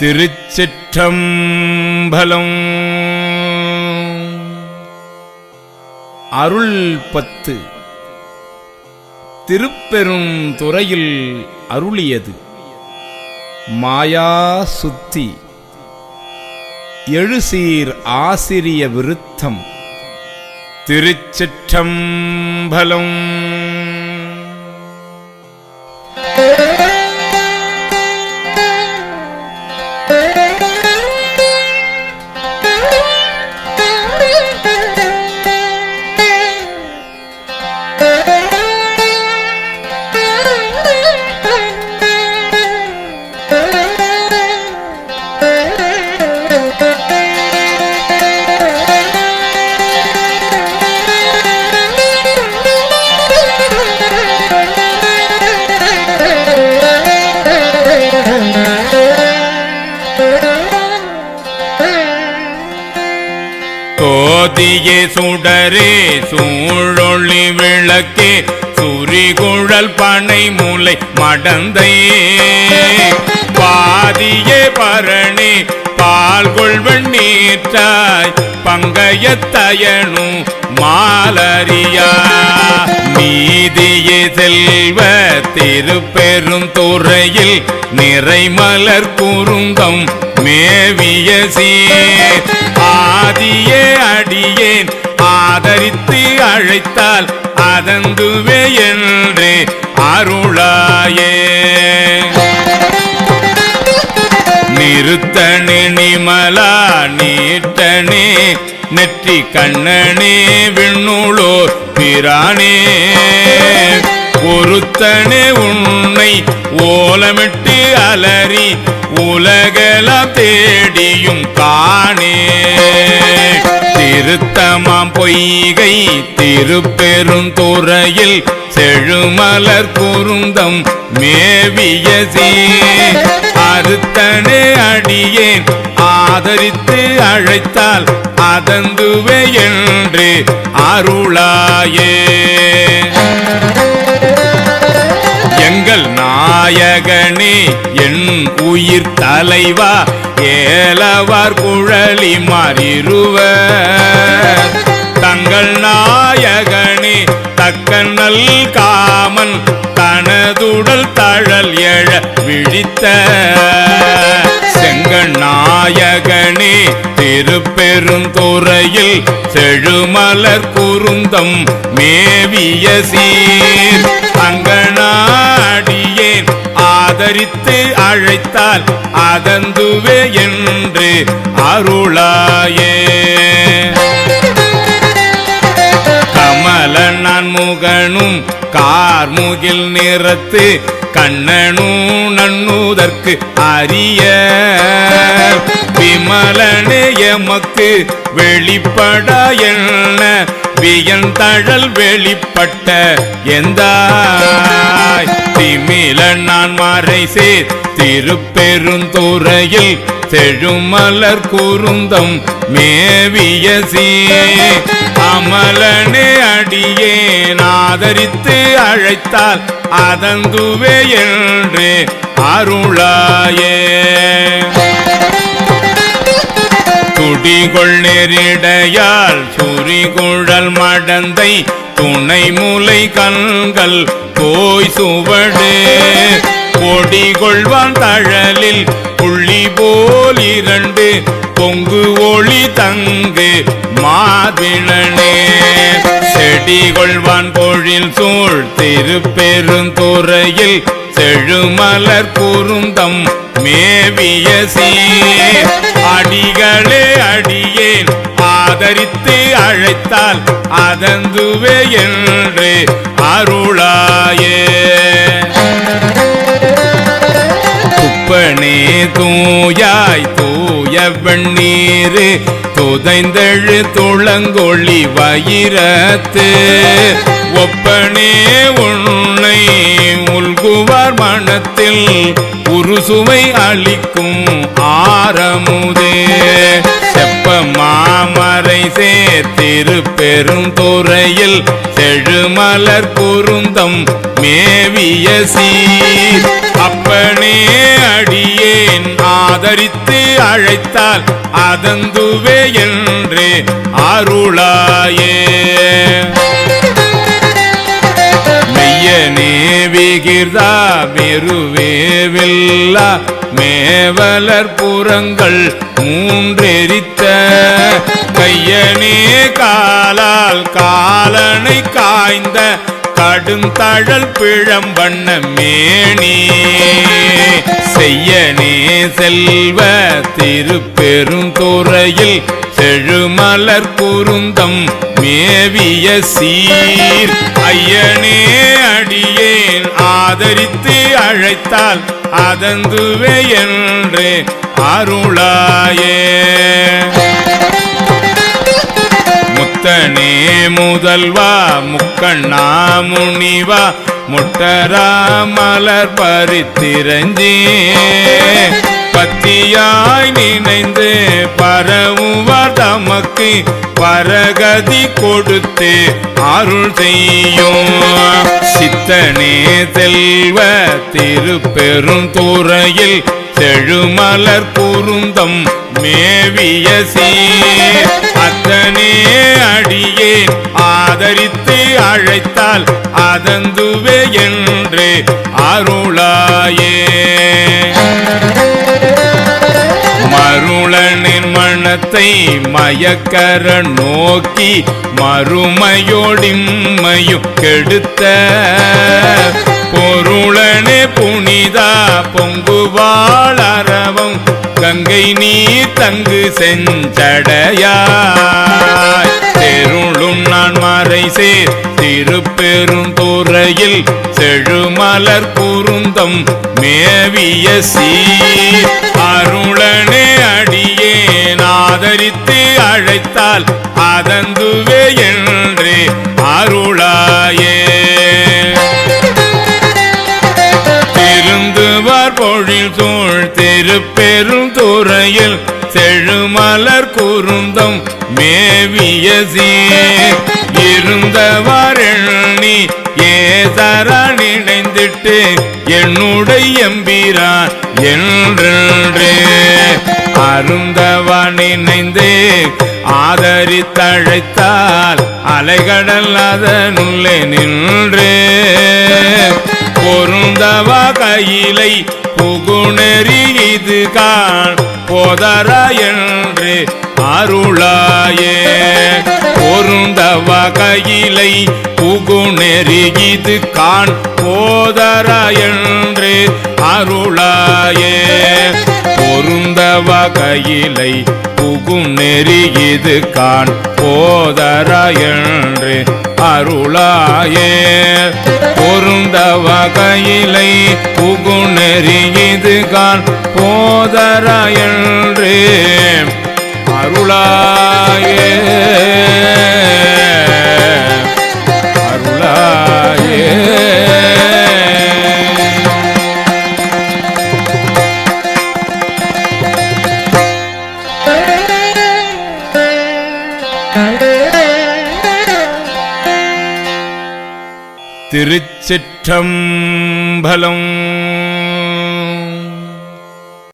திருச்சிற்றம்பலம். அருள் பத்து. திருப்பெரும் துறையில் அருளியது. மாயா சுத்தி. எழுசீர் ஆசிரிய விருத்தம். திருச்சிற்றம்பலம். சுடரே சூழொளி விளக்கே சுரிகுழல் பனை மூலை மடந்தையே. பாதியே பரணி பால் கொள்வன் நீற்றாய் பங்கயத்தயனும் மாலரியா. நீதியே செல்வ திருப்பெரும் துறையில் நிறைமலர் குறுந்தம் மேவிய சீர். ஆதியே அடியேன் ஆதரித்து அழைத்தால் அதந்துவே என்று அருளாயே. நிறுத்தனே நிமலா நீட்டனே நெற்றி கண்ணனே விண்ணுளோ பிரானே. ஒருத்தனே உன்னை ஓலமிட்டு அலறி உலகெல்லாம் தேடியும் காணே. திருத்தமாம் பொய்கை திருப்பெருந்துறையில் செழுமலர் குருந்தம் மேவிய சீர். அறுத்தனே அடியேன் ஆதரித்து அழைத்தால் அதந்துவே என்று அருளாயே. எங்கள் நாயகனே என் உயிர் தலைவா ஏலவார் குழலி மாறிருவர். தங்கள் நாயகனே தக்க காமன் தனதுடல் தழல் எழ விழித்த. செங்கண் நாயகனே திருப்பெருந்துறையில் செழுமலர் குருந்தம் மேவிய சீர். அங்கனாடியேன் ஆதரித்து அழைத்தால் அகந்துவே என்று அருளாயே. கமல நன்முகனும் கார்முகில் நிறத்து கண்ணனும் நன்னுதற்கு அரிய. விமலன் எமக்கு வெளிப்பட என்ன? வியந்தழல் வெளிப்பட்ட எந்த திமில நான் மாறை சேர் திருப்பெருந்துறையில் செழுமலர் குருந்தம் மேவிய சீர். அமலனே அடியே ஆதரித்து அழைத்தால் அதந்துவே என்று அருளாயே. துடிகொள் நெரிடையால் சுரிகுழல் மடந்தை துணை முலை கண்கள் போய் சுவடு. கொடிகொள்வான் தழலில் புள்ளி போல் இரண்டு பொங்கு ஒளி தங்கு மாதிழனே செடி கொள்வான் பொழில் சூழ் திருப்பெருந்துறையில் செழுமலர் குருந்தம் மேவிய சீர். அடிகளே அடியேன் ஆதரித்து அழைத்தால் அதந்துவே என்று அருளாயே. துப்பனே தூயாய் தூய வெண்ணீர் துதைந்தழு துளங்கொழி வயிரத்து ஒப்பனே உள்குவார் மனத்தில் உருசுவை அளிக்கும் ஆரமுதே. செப்ப மாமரை சேர்த்திருப்பெரும் துறையில் செழுமலர் குருந்தம் மேவிய சீர். அப்பனே அடியேன் ஆதரித்து அழைத்தால் அதந்துவே என்றே அருளாயே. விகிர்தா மெருவேவில்லா மேவலர் புறங்கள் மூன்றெரித்த. கையனே காலால் காலனை காய்ந்த. கடுந்தழல் பிழம்பண்ண மேனி. செய்யனே செல்வ திருப்பெருந்துறையில் செழுமலர் குருந்தம் மேவிய சீர். ஐயனே அடியேன் ஆதரித்து அழைத்தால் அதந்துவே என்று அருளாயே. முத்தனே முதல்வா முக்கண்ணா முனிவா முட்டரா மலர் பறித்திரஞ்சே பத்தியாய் நினைந்து பரவுவார் தமக்கு பரகதி கொடுத்து அருள் செய்யும். சித்தனே செல்வ திருப்பெரும் துறையில் செழுமலர் குருந்தம் மேவிய சீர் அத்தனே அடியேன். ஆதரித்து அழைத்தால் அதந்துவே என்று அருளாயே. மருளனின் மனத்தை மயக்கர நோக்கி மறுமையோடிம்மையும் கெடுத்த பொருளனே புனிதா பொங்குவாளரவம் கங்கை நீர் தங்கு செஞ்சடையாய். தெருளும் நான் மறை சேர் திருப்பெரும் துறையில் செழுமலர் குருந்தம் மேவிய சீர். அருளனே அடியே நாதரித்து அழைத்தால் அதந்துவே ஏசி சீர் இருந்தவர் ஏதரா நினைந்திட்டு என்னுடைய எம்பிரான் என்றே அருந்தவன் நினைந்து ஆதரித்தழைத்தால் அலைகடல் அதனுள்ளே நின்று. பொருந்தவா கையிலை புகுணெறி இது கான் போதரா என்று அருளா. அருளாயே பொருந்த வகையிலை புகுணெறி இது காண் போதரா என்று அருளாயே. பொருந்த வகையிலை புகும் நெறி இது காண் போதரா என்று அருளாயே. பொருந்த வகையிலை புகுநெறி இது காண் போதரா என்று அருளாயே. அருளாயே. திருச்சிற்றம்பலம்